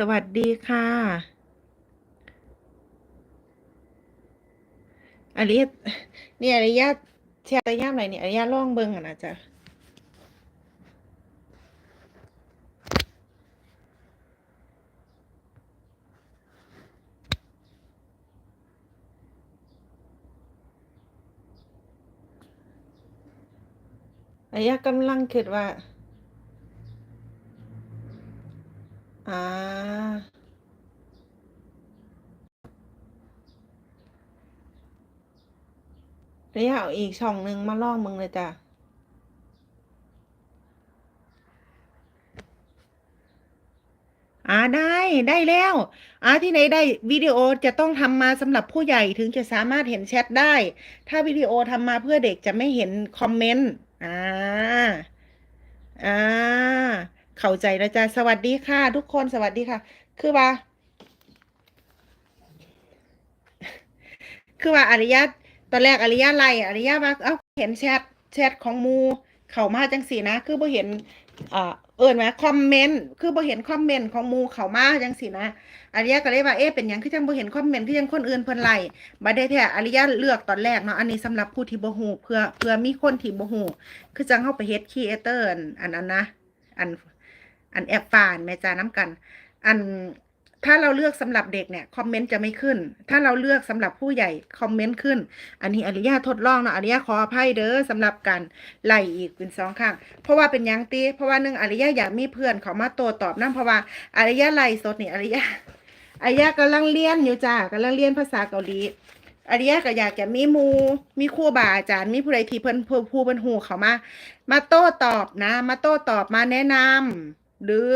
สวัสดีค่ะ อริยะนี่อริยะแชร์ระยะไหนนี่อริยะล่องเบิงอะนะจ๊ะอริยะกำลังคิดว่า อ่า เดี๋ยวเอาอีกช่องหนึ่งมาล่องมึงเลยจ้ะ อ่าได้ได้แล้ว อ่าที่ไหนได้วิดีโอจะต้องทำมาสำหรับผู้ใหญ่ถึงจะสามารถเห็นแชทได้ ถ้าวิดีโอทำมาเพื่อเด็กจะไม่เห็นคอมเมนต์ อ่า อ่า เข้าใจแล้วจ้ะสวัสดีค่ะ ทุกคนสวัสดีค่ะ คือว่า คือว่าอริยะตอนแรกอริยะไล่อริยะว่าเอ้าเห็นแชทแชทของมูเข้ามาจังสีนะ คือบ่เห็นอ่าเอิ้นว่าคอมเมนต์คือบ่เห็นคอมเมนต์ของมูเข้ามาจังสีนะอริยะก็เลยว่าเอ๊ะเป็นหยังคือจังบ่เห็นคอมเมนต์คือจังคนอื่นเพิ่นไล่บ่ได้แท้อริยะเลือกตอนแรกเนาะอันนี้สำหรับผู้ที่บ่ฮู้เพื่อเพื่อมีคนที่บ่ฮู้คือจังเฮาไปเฮ็ดคีเอเตอร์อันนั้นนะ อัน อันแอปฟานแม่จาน้ำกัน อันถ้าเราเลือกสำหรับเด็กเนี่ยคอมเมนต์จะไม่ขึ้น ถ้าเราเลือกสำหรับผู้ใหญ่คอมเมนต์ขึ้น อันนี้อริยาทดลองเนาะอริยาขออภัยเด้อสำหรับการไล่อีกเป็นสองครั้งเพราะว่าเป็นยังตีเพราะว่าหนึ่งอริยาอยากมีเพื่อนเขามาโตตอบนั่นเพราะว่าอริยาไล่สดนี่อริยาอริยากำลังเรียนอยู่จ้ากำลังเรียนภาษาเกาหลีอริยาก็อยากจะมีมูมีครูบาอาจารย์มีผู้ใดที่เพิ่นผู้เพิ่นหูเขามา มาโต้ตอบนะ มาโต้ตอบมาแนะนำ หรือ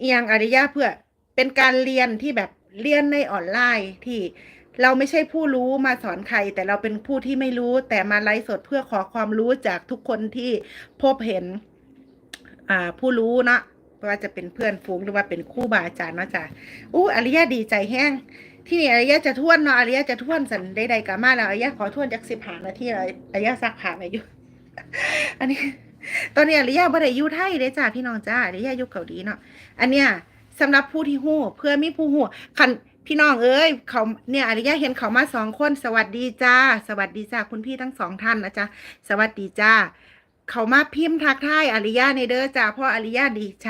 อหยังอริยะเพื่อเป็นการเรียนที่แบบเรียนในออนไลน์ที่เราไม่ใช่ผู้รู้มาสอนใคร แต่เราเป็นผู้ที่ไม่รู้แต่มาไลฟ์สดเพื่อขอความรู้จากทุกคนที่พบเห็นผู้รู้นะไม่ว่าจะเป็นเพื่อนฝูงหรือว่าเป็นคู่บาอาจารย์นะจ้ะอู้อริยะดีใจแห้งที่นี่อริยะจะท่วนเนาะอริยะจะท่วนสันใดๆกามาแล้วอริยะขอท่วนจากสิบหานาทีเลยอริยะซักผ้าไปอยู่ อันนี้ ตอนนี้อริยาบ่ได้อยู่ไทยเด้จ้าพี่น้องจ้าอริยาอยู่เกาหลีเนาะอันเนี้ยสำหรับผู้ที่ฮู้เพื่อมีผู้ฮู้คันพี่น้องเอ้ยเขาเนี่ยอริยาเห็นเขามาสองคนสวัสดีจ้า สวัสดีจ้าคุณพี่ทั้งสองท่านนะจ๊ะสวัสดีจ้าเขามาพิมพ์ทักทายอริยาในเด้อจ้าพราะอริยาดีใจ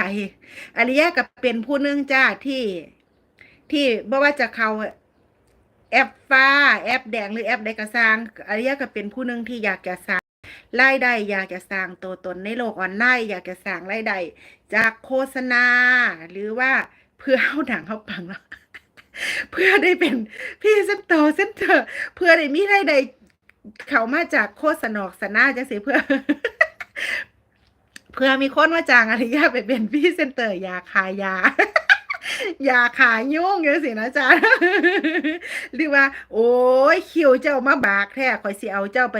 อริยาก็เป็นผู้หนึงจ้าที่ที่บ่ว่าจะเขาแอปฟ้า แอปแดงหรือแอปใดก็สร้างอริยาก็เป็นผู้หนึงที่อยากจะสร้าง รายได้อยากจะสร้างตัวตนในโลกออนไลน์อยากจะสร้างรายได้จากโฆษณา หรือว่าเพื่อเอาหนังเขาปังเนาะเพื่อได้เป็นพี่เซนเตอร์เซนเตอร์เพื่อได้มีรายได้เขามาจากโฆษณาสนาจังสิเพื่อ เพื่อมีคนมาจ้างอริยาไปเป็นพี่เซนเตอร์ยาขายยา ยาขายยุ่งเยังสินะจ๊ะหรือว่า โอ้ยคิวเจ้ามาบากแท้คอยสิเอาเจ้าไป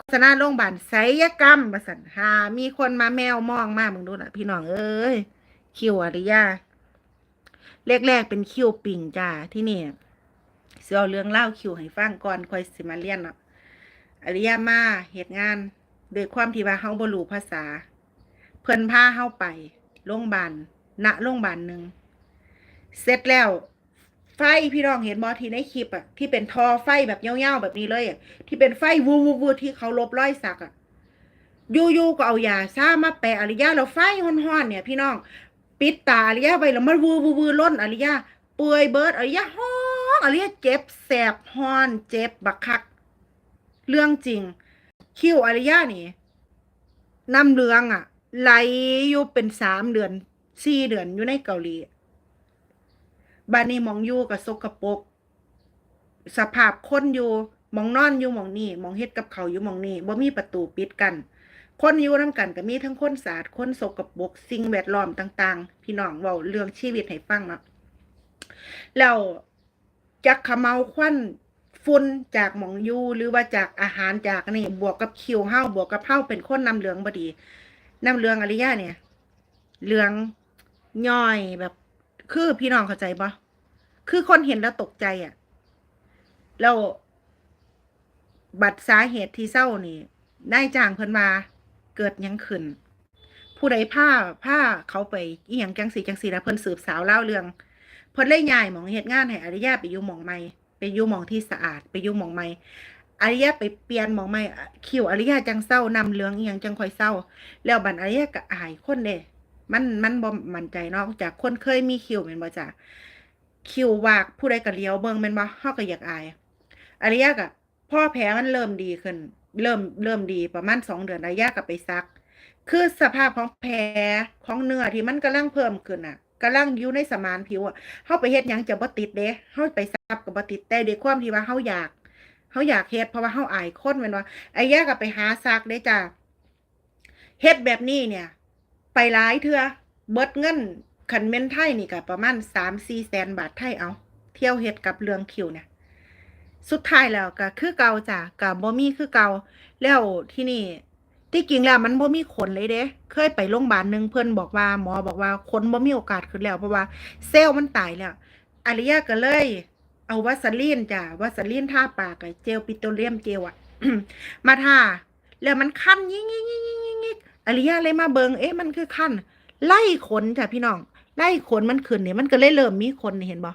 โฆษณาโรงพยาบาลไสยกรรมมาสันหา มีคนมาแมวมองมากมึงดูนะพี่น้องเอ้ยคิวอริยาแรกๆเป็นคิวปิงจ้าที่นี่เสียเรื่องเล่าคิวให้ฟังก่อนคอยสิมาเรียนเนาะอริยามาเหตุงานโดยความที่ว่าเฮาบ่รู้ภาษา เพิ่นพาเฮาไปโรงพยาบาลณโรงพยาบาลหนึ่งเสร็จแล้ว ไฟพี่น้องเห็นบอที่ในคลิปอะที่เป็นทอไฟแบบเงี้ยวๆแบบนี้เลยอะที่เป็นไฟวูวูวูที่เขาลบร้อยสักอะยูๆก็เอายาซ่ามาแปะอริยาแล้วไฟห้อนๆเนี่ยพี่น้องปิดตาอริยาไปแล้วมันวูวูวูล้นอริยาเปื่อยเบิร์ดอริยาห้องอริยาเจ็บแสบห้อนเจ็บบักคัก เรื่องจริง คิวอริยานี่น้ำเลืองอะไหลอยู่เป็นสามเดือนสี่เดือนอยู่ในเกาหลี บ้านนี้มองอยู่กับสกปรกสภาพคนอยู่มองนอนอยู่มองนี่มองเฮ็ดกับเขาอยู่มองนี่บ่มีประตูปิดกัน คนอยู่นํกันก็มีทั้งคนสะอาดคนสกปรกสิ่งแวดล้อมต่าง ๆ พี่น้องเว้าเรื่องชีวิตให้ฟังเนาะแล้วจักขะเมาควันฝุ่นจากหมองอยู่หรือว่าจากอาหารจากนี่บวกกับคิวเฮาบวกกับเฮาเป็นคนน้ำเหลืองบดีน้ำเหลืองอริยะเนี่ยเหลืองย่อยแบบ คือพี่น้องเข้าใจปะคือคนเห็นแล้วตกใจอะ แล้ว บัตรสาเหตุที่เศร้านี่นายจ้างเพิ่นมาเกิดยังขึ้น ผู้ใดผ้าผ้าเขาไปอีหยังจังสีจังสีแล้วเพิ่นสืบสาวเล่าเรื่องเพิ่นเลยย้ายหมองเฮ็ดงานให้อริยาไปอยู่หมองใหม่ไปอยู่หมองที่สะอาด ไปอยู่หมองใหม่อริยาไปเปลี่ยนหมองใหม่คิวอริยาจังเศร้านำเรื่องอีหยังจังคอยเศร้า แล้วบัดอริยาก็อายคนเด้ มันมันบ่มั่นใจเนาะจากคนเคยมีคิวแม่นบ่จ้ะคิววากผู้ใดก็เลี้ยวเบิ่งแม่นบ่เฮาก็อยากอายอริยาก็พ่อแผลมันเริ่มดีขึ้น เริ่มเริ่มดีประมาณสองเดือนอริยาก็ไปซัก คือสภาพของแผลของเนื้อที่มันกำลังเพิ่มขึ้นอะกำลังอยู่ในสมานผิวอะเฮาไปเฮ็ดหยังจะบ่ติดเด้เฮาไปซับก็บ่ติดแต่ด้วยความที่ว่าเฮาอยากเฮาอยากเฮ็ดเพราะว่าเฮาอายคนแม่นว่าไอ้แยก็ไปหาซักเด้จ้ะเฮ็ดแบบนี้เนี่ย ไปหลายเทือเบิดเงินคันแม่นไทยนี่ก็ประมาณ3-4แสนบาทไทยเอาเที่ยวเฮ็ดกับเรื่องคิวเนี่ยสุดท้ายแล้วก็คือเก่าจ้ะก็บ่มีคือเก่าแล้วที่นี่ที่จริงแล้วมันบ่มีขนเลยเด้ เคยไปโรงพยาบาลหนึงเพิ่อนบอกว่าหมอบอกว่าขนบ่มีโอกาสขึ้นแล้วเพราะว่าเซลล์มันตายแล้วอริยะก็เลย เอาวัสลีนจ้ะวัสลีนทาปากกับเจลปิโตรเลียมเจลอะมาทาแล้วมันคันยิงยิงยิงยิงยิงยิง อริยะเลยมาเบิงเอ๊ะมันคือคันไล่ขนจ้ะพี่น้อง ไล่ขนมันขึ้นเนี่ยมันก็เลยเริ่มมีขนเห็นบ่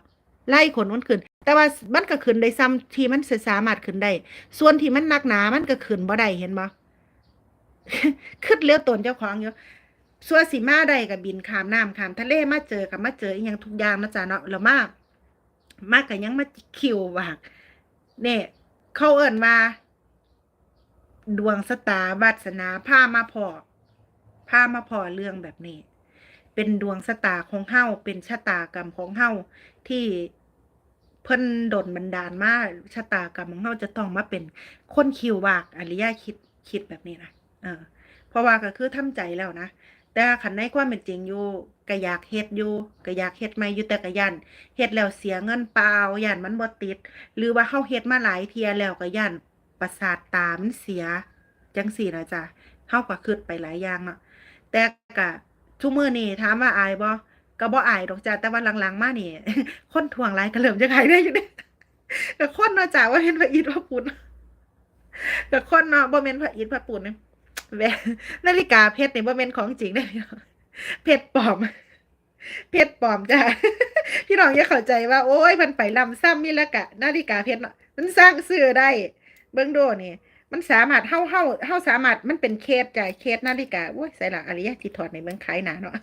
ไล่ขนมันขึ้น แต่ว่ามันก็ขึ้นได้ซ้ำที่มันสามารถขึ้นได้ส่วนที่มันหนักหนามันก็ขึ้นบ่ได้เห็นบ่ขึ้นเลี้ยวตนเจ้าของอยู่ส่วนสีมาใดกับบินขามน้ำขามทะเลมาเจอกับมาเจออีหยังทุกอย่างนะจ๊ะเนาะแล้วมากมากกับยังมาคิววากเนี่ยเขาเอิ่นว่าดวงสตาร์วัสนาผ้ามาพอามาพอเรื่องแบบนี้ เป็นดวงสตาของเฮาเป็นชะตากรรมของเฮาที่เพิ่นโดนบันดาลมาชะตากรรมของเฮาจะต้องมาเป็นคนคิววากอริยะคิดคิดแบบนี้นะเออ เพราะว่าก็คือทำใจแล้วนะแต่ขันในความเป็นจริงอยู่ก็อยากเฮ็ดอยู่ก็อยากเฮ็ดใหม่อยู่แต่ก็ยันเฮ็ดแล้วเสียเงินเปล่ายันมันบ่ติด หรือว่าเฮาเฮ็ดมาหลายเทียแล้วก็ยันประสาทตามันเสีย จังสี่นะจ๊ะเฮาก็คิดไปหลายอย่างเนาะแต่ก็ทุกมื้อนี้ถามว่าอายบ่ก็บ่อายดอกจ้ะแต่ว่าหลังๆมานี่คนทวงหลายก็เริ่มจะขายได้อยู่เด้ก็คนเนาะจ้ะว่าเห็นพระอิฐพระปุ่นก็คนเนาะบ่แม่นพระอิฐพระปุ่นนะแหวนนาฬิกาเพชรนี่บ่แม่นของจริงเด้อพี่น้องเพชรปลอม เพชรปลอมจ้ะพี่น้องอย่าเข้าใจว่าโอ้ยมันไปลำซ้ำมีแล้วกะนาฬิกาเพชรมันสร้างซื้อได้ เบิ่งโดนี่ มันสามารถเฮาเฮาเฮาสามารถมันเป็นเคสจ้ะเคสนาฬิกาโอ้ยใส่ละอริยะสิถอดในเบิ่งขายหนาเนาะ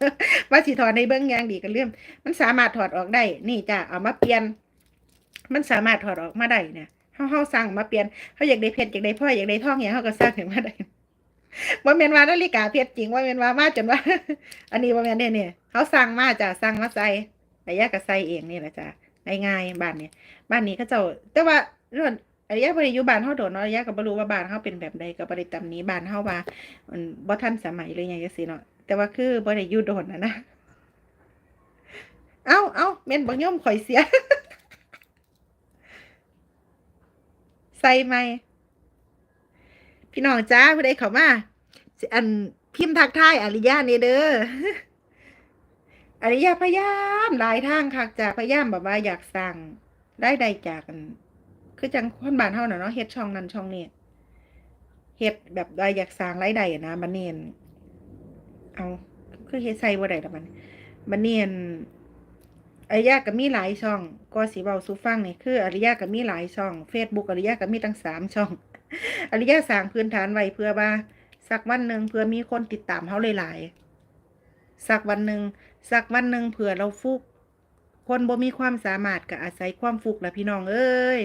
ว่าสิถอดในเบิ่งยางดีก็เรื่องมันสามารถถอดออกได้นี่จ้ะเอามาเปลี่ยน มันสามารถถอดออกมาได้เนี่ยเฮาเฮาสั่งมาเปลี่ยนเฮาอยากได้เพชรอยากได้พลออยากได้ทองอย่างเฮาก็สร้างขึ้นมาได้ว่าเมนว่านาฬิกาเพชรจริงว่าเมนว่ามาจนว่า อันนี้ว่าเมนเนี่ยเนี่ยเขาสั่งมาจ้ะสั่งมาใส่อายะก็ใส่เองนี่แหละจ้ะง่ายๆบ้านเนี่ยบ้านนี้เขาเจ้าแต่ว่าเรื่อง อายะบริยุบานเขาโดนเนาะอายะก็บ่รู้ว่าบานเขาเป็นแบบใดก็บ่ได้ตำหนี้บานเขาว่ามันบ่ทันสมัยเลยอย่างจังซี่เนาะแต่ว่าคือบ่ได้อยู่โดนนะนะเอ้าเอ้าเม่นบ่ยอมข่อยเสีย ใส่ไหมพี่น้องจ้าผู้ใดเข้ามาอันพิมพ์ทักทายอริยานี่เด้ออริยาพยายามหลายทางค่ะจะพยายามแบบว่าอยากสั่งได้ใดจากกัน คือจังคนบ้านเฮาน่ะเนาะเฮ็ดช่องนั้นช่องนี้เฮ็ดแบบว่าอยากสร้างรายได้นะบัดเนียนเอาคือเฮ็ดใส่บ่ได้ละมันบัดเนียนอริยาก็มีหลายช่อง ก็สิเว้าสู่ฟังนี่คืออริยาก็มีหลายช่อง Facebook อริยาก็มีตั้งสามช่อง อริยะสร้างพื้นฐานไว้เพื่อว่าสักวันหนึ่งเพื่อมีคนติดตามเขาหลายๆสักวันหนึ่งสักวันหนึ่งเผื่อเราฟุก คนบ่มีความสามารถก็อาศัยความฟุกแหละพี่น้องเอ้ย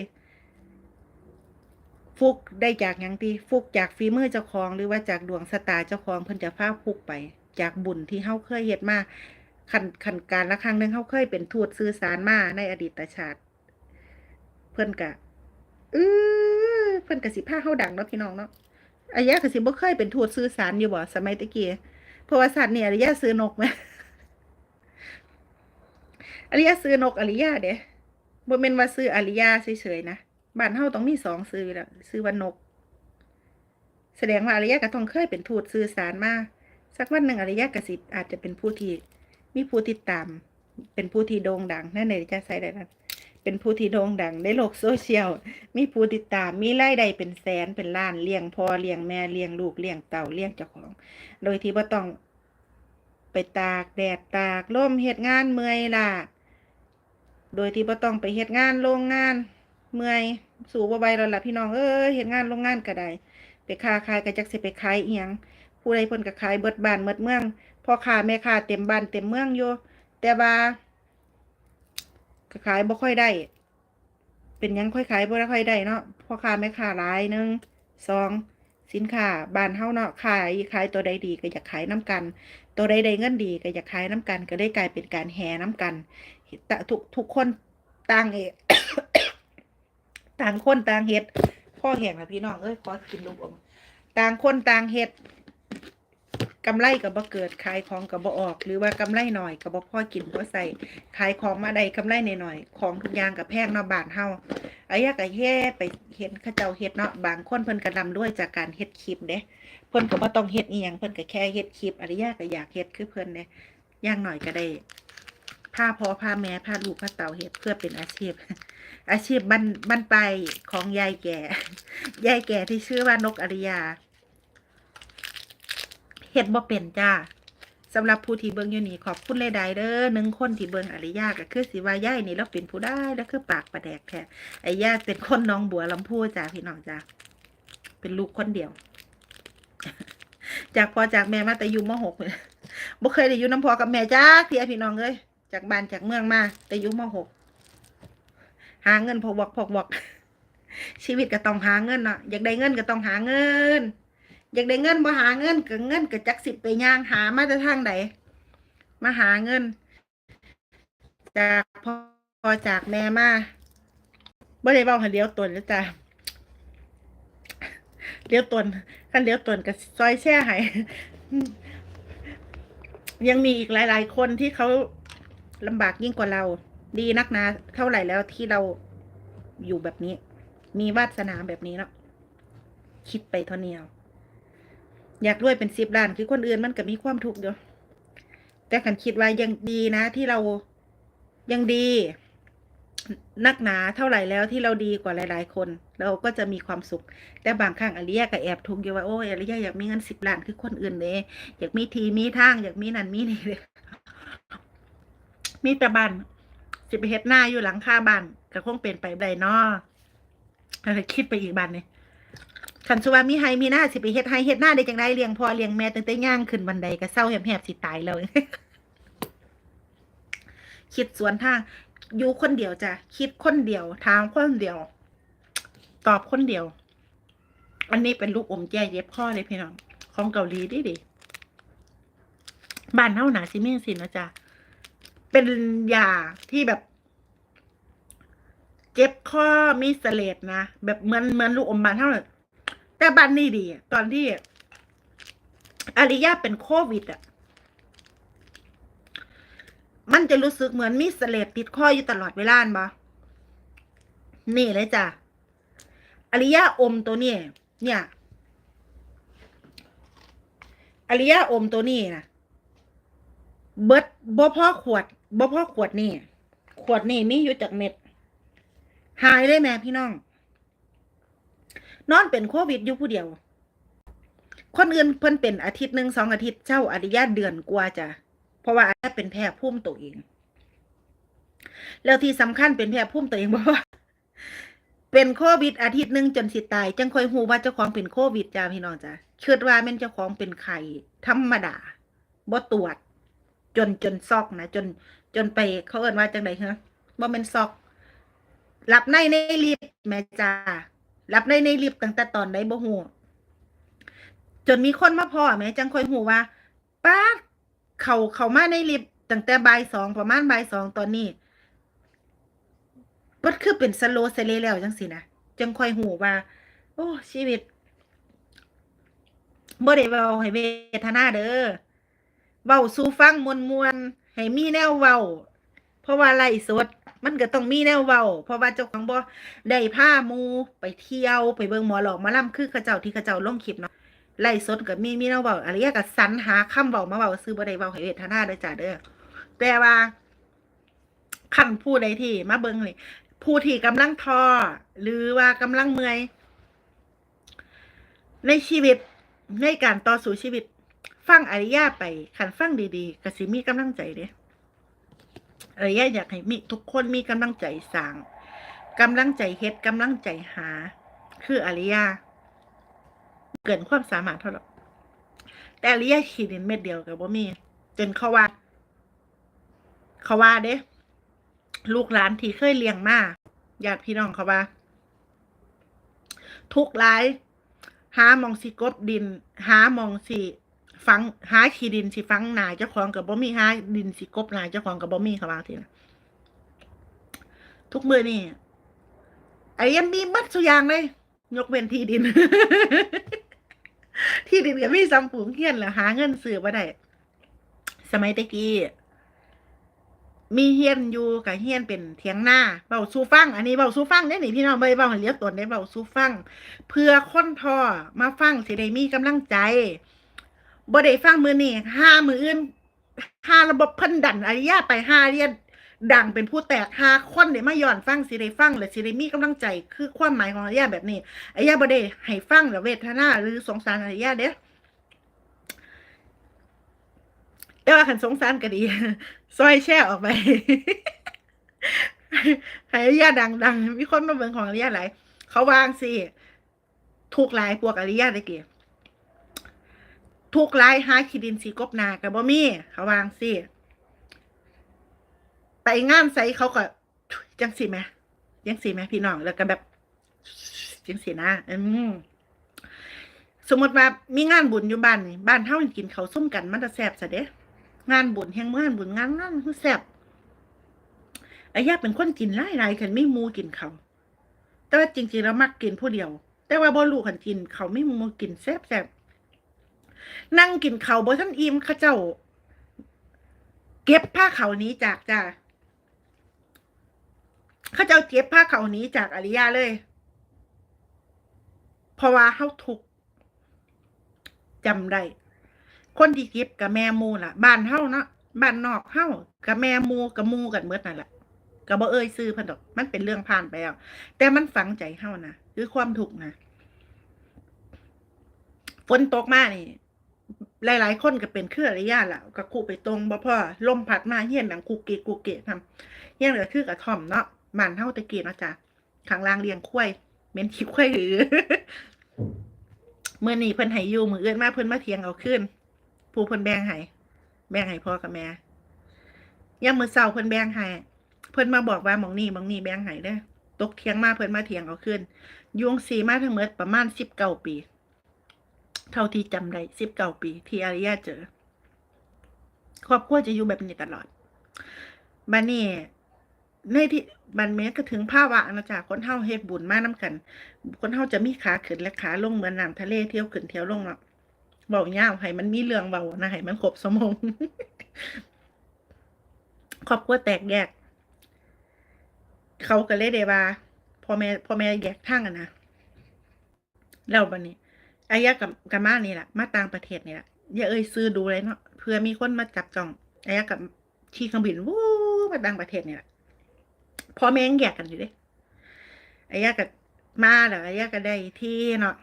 ฟุกได้จากย่างตีฟุกจากฝีมือเจ้าของ หรือว่าจากดวงสตาเจ้าของเพิ่นจะพาฟุกไป จากบุญที่เฮาเคยเฮ็ดมาขันขันการละครั้งหนึ่งเฮาเคยเป็นทูตสื่อสารมาในอดีตชาติ เพิ่นกะเออเพิ่นก็สิพาเฮาดังเนาะพี่น้องเนาะอายะก็สิบ่เคยเป็นทูตสื่อสารอยู่บ่สมัยตะกี้เพราะว่าสัตว์นี่อริยะซื้อนกไหมอริยะซื้อนกอริยะเด้บ่แม่นว่าซื้ออริยะเฉยๆนะ บ้านเฮาต้องมีสองซื้ออยู่แล้วซื้อว่านก แสดงว่าอริยะก็ต้องเคยเป็นทูตสื่อสารมาสักวันหนึ่งอริยะกสิอาจจะเป็นผู้ที่มีผู้ติดตาม เป็นผู้ที่โด่งดังนั่นเลยจะใส่ได้นั้นเป็นผู้ที่โด่งดังในโลกโซเชียลมีผู้ติดตามมีรายได้เป็นแสนเป็นล้านเลี้ยงพ่อเลี้ยงแม่เลี้ยงลูกเลี้ยงเต่าเลี้ยงเจ้าของ โดยที่บ่ต้องไปตากแดดตากลมเฮ็ดงานเมื่อยล่ะโดยที่บ่ต้องไปเฮ็ดงานโรงงาน เมื่อยสู่บ่ไหวแล้วล่ะพี่น้องเอ้ยเฮ็ดงานโรงงานก็ได้ไปค้าขายก็จักสิไปขายเอียงผู้ใดเพิ่นก็ขายเบิดบ้านเบิดเมืองพ่อค้าแม่ค้าเต็มบ้านเต็มเมืองอยู่แต่ว่าก็ขายบ่ค่อยได้ เป็นยังค่อยขายบ่ค่อยได้เนาะพ่อค้าแม่ค้าหลายหนึ่งสองสินค้าบ้านเฮาเนาะขายขายตัวใดดีก็อยากขายน้กัน ตัวใดได้เงินดีก็อยากขายน้กัน ก็ได้กลายเป็นการแห่น้กันตะทุกทุกคนต่างเอ ต่างคนต่างเฮ็ดพ่อแห่งนะพี่น้องเอ้ยขอกินลูกอมต่างคนต่างเฮ็ดกำไรก็บ่เกิดขายของก็บ่ออก หรือว่ากำไรหน่อยก็บ่พอกินพอใส่ขายของมาได้กำไรหน่อยๆของทุกอย่างก็แพงเนาะบ้านเฮาอายะก็เฮ็ดไปเห็นเขาเจ้าเฮ็ดเนาะบางคนเพิ่นก็นำด้วยจากการเฮ็ดคลิปเด้เพิ่นก็บ่ต้องเฮ็ดอีหยังเพิ่นก็แค่เฮ็ดคลิปอริยะก็อยากเฮ็ดคือเพิ่นเด้อย่างหน่อยก็ได้ พาพ่อพาแม่พาลูกพาเต่าเฮ็ดเพื่อเป็นอาชีพ อาชีพบันบันปของยายแก่ ยายแก่ที่ชื่อว่านกอริยาเฮ็ดบ่เป็นจ้าสำหรับผู้ที่เบิ่งอยู่นี่ขอบคุณหลายเด้อหนึ่งคนที่เบิ่งอริยาก็คือสิว่ายายนี่เราเป็นผู้ได้แล้วคือปากประแดกแท้ไอ้ยาเป็นคนน้องบัวลำพูจ้าพี่น้องจ้าเป็นลูกคนเดียว จากพ่อจากแม่มาแต่อยู่มหกเลยบ่เคยได้อยู่น้ำพอกับแม่จ้าเทียพี่น้องเอ้ย จากบ้านจากเมืองมา แต่อยู่มหกหาเงินพอบอกพอบอก ชีวิตก็ต้องหาเงินเนาะอยากได้เงินก็ต้องหาเงิน อยากได้เงินบ่หาเงินก็เงินก็จักสิบไปย่างหามาแต่ทางใดมาหาเงิน จากพ่อจากแม่มาบ่ได้เว้าให้เลี้ยวตนแล้วจ้ะเลี้ยวตนคันเลี้ยวตนก็ซอยแช่ให้ยังมีอีกหลาย ๆ คนที่เขา ลำบากยิ่งกว่าเรา ดีนักนะเท่าไหร่แล้วที่เราอยู่แบบนี้ มีวาสนาแบบนี้เนาะคิดไปเท่านี้เอาอยากรวยเป็นสิบล้านคือคนอื่นมันก็มีความทุกข์อยู่แต่ขันคิดว่ายังดีนะที่เรายังดี นักหนาเท่าไหร่แล้วที่เราดีกว่าหลาย ๆ คน เราก็จะมีความสุข แต่บางครั้งอริยะก็แอบทุกข์อยู่ว่าโอ้ยอริยะอยากมีเงินสิบล้านคือคนอื่นเลยอยากมีทีมีทาง อยากมีนั่นมีนี่เลย มีแต่บ้านสิไปเฮ็ดหน้าอยู่หลังคาบ้านก็คงเป็นไปได้เนาะก็เลยคิดไปอีกบ้านนี่คันสุว่ามีไฮมีหน้าสิไปเฮ็ดไฮเฮ็ดหน้าได้จังไดเลี้ยงพ่อเลี้ยงแม่ตั้งแต่ย่างขึ้นบันไดก็เศร้าแหบๆสิตายแล้วคิดสวนทางอยู่คนเดียวจ้ะคิดคนเดียวทางคนเดียว ตอบคนเดียว อันนี้เป็นลูกอมแจ้เย็บข้อเลยพี่น้องของเกาหลีดิดิบ้านเฮาหนาซิเมนสินะจ๊ะ เป็นยาที่แบบ เจ็บข้อมีเสเลดนะแบบเหมือนเหมือนลูกอมบานเท่านั้นแต่บ้านนี่ดี ตอนที่อาริยาเป็นโควิดอะ มันจะรู้สึกเหมือนมีเสเลดติดข้ออยู่ตลอดเวลาบ่นี่เลยจ้ะอาริยาอมตัวนี้เนี่ยอาริยาอมตัวนี้นะเบิดบ่พ่อขวด บ่พ่อขวดนี่ ขวดนี่มีอยู่จากเม็ด หายเลยแม่พี่น้อง นอนเป็นโควิดอยู่ผู้เดียว คนอื่นเพิ่นเป็นอาทิตย์หนึ่งสองอาทิตย์เจ้าอริยาเดือนกว่าจ้ะ เพราะว่าอาจจะเป็นแพ้พุ่มตัวเอง แล้วที่สำคัญเป็นแพ้พุ่มตัวเองเพราะว่าเป็นโควิดอาทิตย์หนึ่งจนสิตาย จังค่อยฮู้ว่าเจ้าของเป็นโควิดจ้าพี่น้องจ้ะคิดว่าแม่นเจ้าของเป็นไข้ธรรมดาบ่ตรวจ จนจนซอกนะจนจนไปเขาเอิ้นว่าจังไดเหรอบ่แม่นซอกหลับในในลิฟต์แม่จ้าหลับในในลิฟต์ตั้งแต่ตอนใดบ่ฮู้จนมีคนมาพ่อแม่จังค่อยฮู้ว่าป้าเขาเขามาในลิฟต์ตั้งแต่บ่ายสองประมาณบ่ายสองตอนนี้ก็คือเป็นสโลว์สเลแล้วจังสินะจังค่อยฮู้ว่า โอ้ ชีวิตบ่ได้เว้าให้เวทนาเด้อ เว้าสู่ฟังมวนมวนๆให้มีแนวเว้า เพราะว่าไล่สด มันก็ต้องมีแนวเว้า เพราะว่าเจ้าของบ่ได้พามูไปเที่ยวไปเบิ่งหมอหลอกมาล่ำคือเขาเจ้าที่เขาเจ้าลงคลิปเนาะไล่สดก็มีมีแนวเว้าอะไรก็สรรหาคำเว้ามาเว้าซื้อบ่ได้เว้าให้เวทนาเด้อจ้าเด้อแต่ว่าคันผู้ใดที่มาเบิ่งนี่ผู้ที่กำลังท้อหรือว่ากำลังเมื่อยในชีวิตในการต่อสู้ชีวิต ฟังอริยาไปขันฟังดีๆก็สิมีกำลังใจเด้อริยาอยากให้มีทุกคนมีกำลังใจสร้างกำลังใจเฮ็ดกำลังใจหา คืออริยาเกินความสามารถเท่าไหร่แต่อริยาขีดเห็นเม็ดเดียวกับบ่มี จนเขาว่า เขาว่าเด้ลูกหลานที่เคยเลี้ยงมาญาติพี่น้องเขาว่า ทุกหลาย หาหมองสิกบดิน หาหมองสิ ฟังหาขี้ดินสิฟังหนาเจ้าของกับบ่มีหาดินสิกบหนาเจ้าของกับบ่มีเขาว่าทีนะทุกมือนี่ไอ้ยังมีบัดสุยางเลย ยกเว้นที่ดิน ที่ดินก็มีซ้ำฝูงเฮียนแหละหาเงินซื้อบ่ได้สมัยตะกี้มีเฮียนอยู่กับเฮียนเป็นเถียงหน้าเบาสู้ฟัง อันนี้เบาสู้ฟังได้หนิพี่น้องใบเบาเลี้ยงตนได้เบาสู้ฟัง เพื่อค้นทอมาฟังสิได้มีกำลังใจ บ่ได้ฟังมือนี่ห้ามืออื่นห้าระบบเพิ่นดันอริยาไปห้าเรียนดังเป็นผู้แตกห้าคนได้มาย้อนฟังสิได้ฟังและสิได้มีกำลังใจ คือความหมายของอริยาแบบนี้อริยาบ่ได้ให้ฟังแล้วเวทนาหรือสงสารอริยาเด้อแต่ว่าขันสงสารก็ดีซอยแช่ออกไปให้อริยาดังๆมีคนมาเบิ่งของอริยาหลายเขาวางสิทุกหลายพวกอริยาได้เกี่ย ทุกหลายหาขีดินสีกบนากับบ่มีเขาวางสิไปงานใส่เขาก็จังสิไหมจังสิไหมพี่น้องแล้วก็แบบจังสินะ อืมสมมติว่ามีงานบุญอยู่บ้านนี่บ้านเฮากินเขาส้มกันมันจะแซบซะเด้งานบุญแห่งงานบุญงานนั่นคือแซบไอ้ยาเป็นคนกินหลายหลายๆคันไม่มูกินเขาแต่ว่าจริงๆแล้วมักกินผู้เดียว แต่ว่าบ่รู้คันกิน เขาไม่มูกินแซบแซบ นั่งกินเขาบ่ทันอิ่มเขาเจ้า เก็บผ้าเขานี้จากจ้าเขาเจ้าเก็บผ้าเขานี้จากอริยาเลย เพราะว่าเฮาทุกจำได้คนที่เก็บกับแม่มูล่ะ บ้านเฮาเนาะบ้านนอกเฮากับแม่มูกับมูกันเมื่อนั่นแหละก็บ่เอ่ยซื้อพิ่นดอก มันเป็นเรื่องผ่านไปแล้ว แต่มันฝังใจเฮานะคือความทุกนะฝนตกมากนี่ หลาย ๆ คนก็เป็นเครือระยะแล้วก็คูไปตรงบ่พ่อลมพัดมาเฮียนดังกุกเกะกุกเกะทำเฮียนก็คือกระท่อมเนาะบ้านเฮาตะเกี้เนะจ้ะข้างล่างเลียงควายเม็นขี้ควายหรือเมื่อนี้เพิ่นให้อยู่มื้ออื่นมาเพิ่นมาเถียงเอาคืนผู้เพิ่นแบงให้แบงให้พ่อกับแม่ยามมื้อเช้าเพิ่นแบงให้เพิ่นมาบอกว่าหมองนี้หม่องนี้แบงให้เด้อตกเทียงมาเพิ่นมาเถียงเอาคืนยุงสีมาทั้งหมดประมาณ19ปี เท่าที่จำได้19ปี ที่อาริยาเจอ ครอบครัวจะอยู่แบบนี้ตลอดบัดนี้ในที่บันเมก็ถึงภาวะนะจ๊ะคนเฮาเฮ็ดบุญมานํกัน คนเฮาจะมีขาขึ้นและขาลงเหมือนน้ำทะเลเที่ยวขึ้นเที่ยวลงเนาะเบายาวให้มันมีเรื่องเบานะให้มันครบสมองครอบครัวแตกแยก เขาก็เลยได้ว่าพ่อแม่พ่อแม่แยกทางกันนะแล้วบัดนี้ อายะกับกับมานี่แหละมาต่างประเทศนี่แหละอย่าเอ่ยซื้อดูเลยเนาะเพื่อมีคนมาจับจองอายะกับขี่เครื่องบินวู้มาต่างประเทศนี่แหละพอแม่งแยกกันอยู่เด้อายะกับมาแล้วอายะก็ได้ที่เนาะ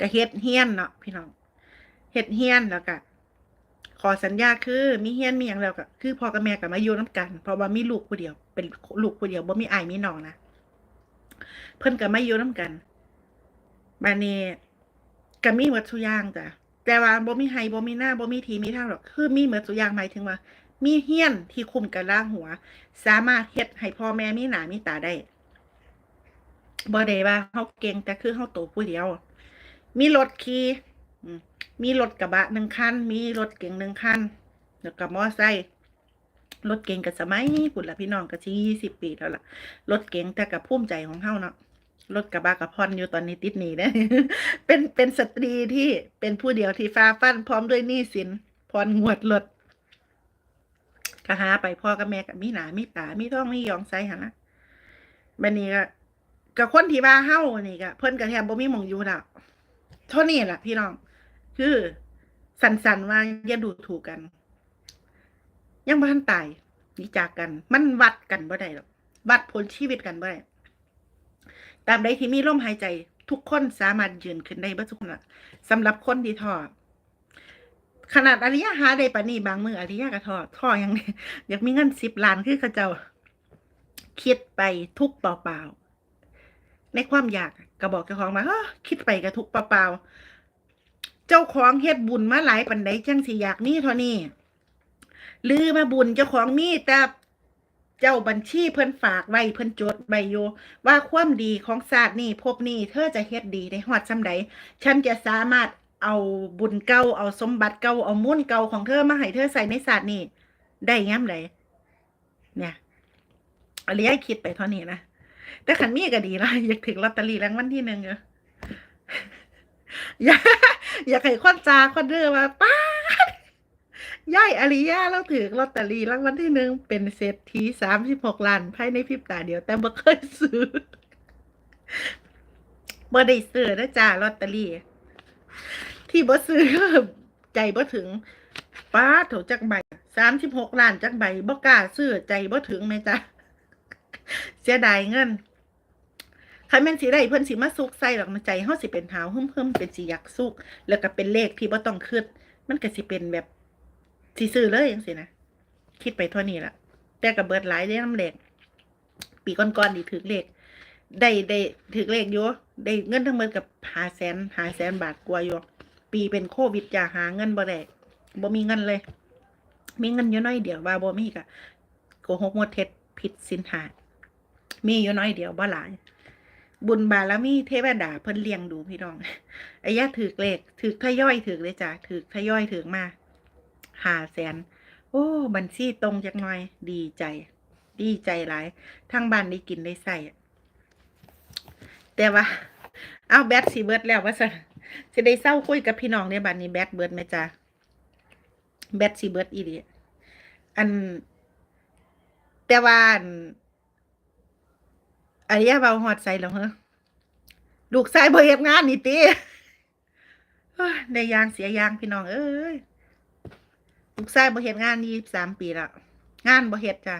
ก็เฮ็ดเฮียนเนาะพี่น้องเฮ็ดเฮียนแล้วก็ขอสัญญาคือมีเฮียนมีหยังแล้วก็คือพ่อกับแม่ก็มาอยู่นํกัน เพราะว่ามีลูกผู้เดียว เป็นลูกผู้เดียวบ่มีอายมีน้องนะเพิ่นก็มาอยู่นํกัน บัดนี้ก็มีหมดทุกอย่างจ้ะแต่ว่าบ่มีไห้บ่มีหน้าบ่มีทีมีทางหรอกคือมีหมดทุกอย่างหมายถึงว่า มีเฮี้ยนที่คุมกันล่างหัว สามารถเฮ็ดให้พ่อแม่มีหนามีตาได้บ่ได้ว่าเฮาเก่งแต่คือเฮาโตผู้เดียว มีรถขี่มมีรถกระบะหนึ่งคัน มีรถเก๋งหนึ่งคันแล้วก็มอไซค์รถเก๋งกับสมัยปุ่นละพี่น้องก็สิยี่สิบปีแล้วล่ะ รถเก๋งแต่กับภูมิใจของเฮาเนาะ รถกระบะกับพรอยู่ตอนนี้ติดหนี้ได้เป็นเป็นสตรีที่เป็นผู้เดียวที่ฟ้าฟันพร้อมด้วยหนี้สินพรงวดรถก็หาไปพ่อกับแม่กับมีหนามีตามีท้องมียองไซหนนะบันนี้ก็กับคนที่ว่าเฮานี่ก็เพิ่นก็แทบบ่มีหมองอยู่ดอกเท่านี้แหละพี่น้อง คือ สันสันๆว่าอย่าดูถูกกัน ยังบ่ทันตายหนีจากกัน มันวัดกันบ่ได้หรอกวัดผลชีวิตกันบ่ได้ ตามใดที่มีลมหายใจ ทุกคนสามารถยืนขึ้นได้เบ่ทุกคนสำหรับคนที่ท้อขนาดอริยะหาได้ปานี้บางมืออริยะก็ทอทออย่างนี้อยากมีเงินสิบล้านคือเขาเจ้า คิดไปทุกเปล่าๆในความอยากก็บอกเจ้าของมาเฮ้อคิดไปก็ทุกเปล่าๆเจ้าของเฮ็ดบุญมาหลายปันใดจังสิอยากมีเท่านี้ลือมาบุญเจ้าของมีแต่ เจ้าบัญชีเพิ่นฝากไว้เพิ่นจดไว้อยู่ว่าความดีของศาสตร์นี่พบนี่เธอจะเฮ็ดดีได้ฮอดซำใดฉันจะสามารถเอาบุญเก่าเอาสมบัติเก่าเอามุ่นเก่าของเธอมาให้เธอใส่ในศาสตร์นี่ได้ย่ำใดเนี่ยอริยคิดไปเท่านี้นะแต่ขันมีก็ดีละอยากถึงลอตเตอรี่รางวัลที่หนึ่งเอออยากอยากให้คนจาคนเด้อว่าป้า ย่ายอริยาแล้วถือลอตเตอรี่รางวัลที่หนึ่งเป็นเศรษฐีสามสิบหกล้านภายในพริบตาเดียว แต่บ่เคยซื้อบ่ได้ซื้อนะจ้าลอตเตอรี่ ที่บ่ซื้อก็ใจบ่ถึงป้าดโถจักใบสามสิบหกล้านจักใบบ่กล้าซื้อใจบ่ถึงไหมจ๊ะเสียดายเงินใครแม่นสิได้เพิ่นสิมาสุกใส่หรอกนะใจเฮาสิเป็นหาวหึมๆเป็นสิอยากสุก แล้วก็เป็นเลขที่บ่ต้องคิดมันก็สิเป็นแบบ สิซื้อเลยจังซี่นะคิดไปเท่านี้ละแต่ก็เบิดหลายเด้น้ำเหลขปีก่อนๆนี่ถือเลขได้ได้ถือเลขอยู่ได้เงินทั้งหมดกับหาแสนหาแสนบาทกว่าอยู่ปีเป็นโควิดจะหาเงินบ่ได้บ่มีเงินเลย มีเงินอยู่น้อยเดียวว่าบ่มีก็โกหกหมดเท็จผิดศีลหามีอยู่น้อยเดียวบ่หลาย บุญบารมีเทวดาเพิ่นเลี้ยงดูพี่น้องไอ้ย่าถือเลขถือทยอยถือเลยจ้ะถือทยอยถือมา หาแสนโอ้บัญชีตรงจักหน่อย ดีใจ ดีใจหลายทั้งบ้านได้กินได้ใส่แต่ว่า เอาแบตสิเบิร์ดแล้วว่าซั่นสิได้เศร้าคุยกับพี่น้องในบ้านนี้แบตเบิร์ดไหมจ๊ะแบตสิเบิร์ดอีหลีอัน แต่ว่าอันอริยะเบาหอดใส่แล้วเหรอลูกชายบ่เฮ็ดงานนี่ติได้ยางเสียยางพี่น้องเอ้ย ลูกชายบ่เฮ็ดงานยี่สิบสามปีล้วงานบ่เฮ็ดจ้ะ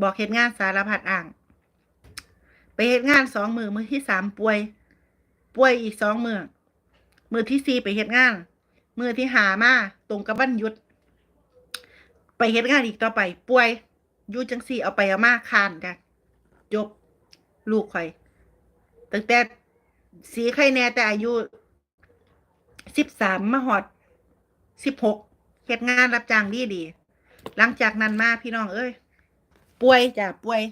บอกเฮ็ดงานสารพัดอ่าง ไปเฮ็ดงานสองมือมือที่สามป่วย ป่วยอีกสองมือมือที่สี่ไปเฮ็ดงาน มือที่หามาตรงกับวันหยุด ไปเฮ็ดงานอีกต่อไป ป่วยยู่จังสี่เอาไปเอามาคานกันจบลูกข่อยตั้งแต่สีไข่แน่แต่อายุสิบสามมาหอดสิบหก เฮ็ดงานรับจ้างดีดี หลังจากนั้นมาพี่น้องเอ้ย ป่วยจ้ะป่วย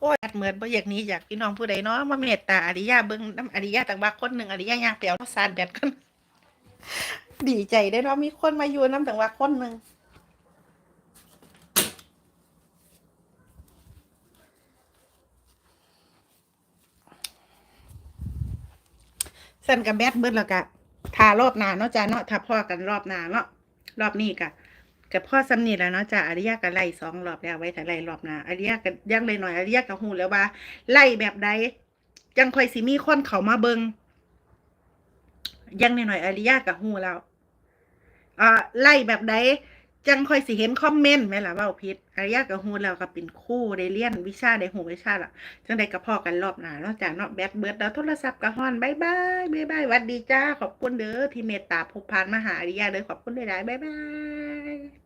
โอ้ยเหมือนบ่อยากหนี้จากพี่น้องผู้ใดเนาะมาเมตตาอริยาเบิ่งน้ำอริยาต่างว่าคนหนึ่งอริยาย่างเปียวซานแบดกัน ดีใจได้เนาะมีคนมาอยู่น้ำต่างว่าคนหนึ่งสั่นกับแบดเบิดแล้วกะทารอบหนาเนาะจ้ะเนาะถ้าพ่อกันรอบหนาเนาะ รอบนี้กะกับพ่อสำนีแล้วเนาะจ้ะอริยะก็ไล่สองรอบแล้วไว้แต่ไล่รอบหน้าอริยะก็ยังเลยหน่อยอริยะกับหูแล้วว่า ไล่แบบใดยังคอยสิมีคนเขามาเบิงยังหน่อยอริยะกับหูแล้วอ่าไล่แบบใด จังค่อยสิเห็นคอมเมนต์ไหมล่ะว่าพิษอริยะก็ฮู้แล้วก็เป็นคู่ได้เรียนวิชาได้หูวิชาละจังไดก็พอกันรอบหนานอกจากเนาะแบดเบิร์ดแล้วโทรศัพท์กับฮอนบายบายบายบายวัดดีจ้าขอบคุณเด้อที่เมตตาผูกพันมาหาอริยะเลยขอบคุณหลายๆบายบาย